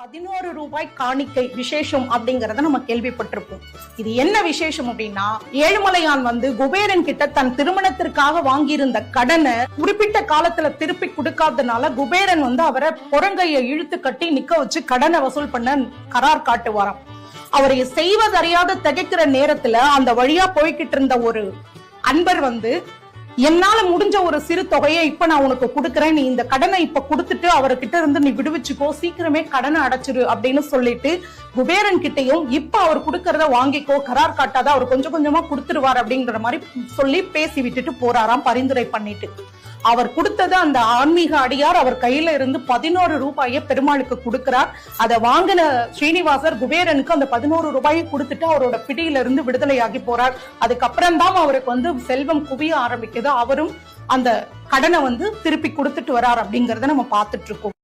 பதினோரு ரூபாய் காணிக்கை விசேஷம் அப்படிங்கறத நம்ம கேள்விப்பட்டிருப்போம். இது என்ன விசேஷம் அப்படின்னா ஏழுமலையான் வந்து குபேரன் கிட்ட தன் திருமணத்திற்காக வாங்கியிருந்த கடனை குறிப்பிட்ட காலத்துல திருப்பி கொடுக்காதனால குபேரன் வந்து அவரை புறங்கையை இழுத்து கட்டி நிக்க வச்சு கடனை வசூல் பண்ண கரார் காட்டுவாராம். அவரை செய்வதறியாத திகைக்கிற நேரத்துல அந்த வழியா போய்கிட்டு இருந்த ஒரு அன்பர் வந்து என்னால முடிஞ்ச ஒரு சிறு தொகையை இப்ப நான் உனக்கு கொடுக்கறேன். நீ இந்த கடனை இப்ப கொடுத்துட்டு அவர்கிட்ட இருந்து நீ விடுவிச்சுக்கோ. சீக்கிரமே கடனை அடைச்சிரு அப்படின்னு சொல்லிட்டு குபேரன் கிட்டயும் இப்ப அவர் கொடுக்கறத வாங்கிக்கோ. கரார் காட்டாத அவர் கொஞ்சம் கொஞ்சமா கொடுத்துருவார் அப்படிங்கிற மாதிரி சொல்லி பேசி விட்டுட்டு போறாராம் பரிந்துரை பண்ணிட்டு. அவர் கொடுத்தது அந்த ஆன்மீக அடியார் அவர் கையில இருந்து பதினோரு ரூபாயை பெருமாளுக்கு கொடுக்கிறார். அதை வாங்கின ஸ்ரீனிவாசர் குபேரனுக்கு அந்த பதினோரு ரூபாயை கொடுத்துட்டு அவரோட பிடியில இருந்து விடுதலையாகி போறார். அதுக்கப்புறம் தான் அவருக்கு வந்து செல்வம் குவிய ஆரம்பிக்குது. அவரும் அந்த கடனை வந்து திருப்பி கொடுத்துட்டு வரார் அப்படிங்கறத நம்ம பார்த்துட்டு இருக்கோம்.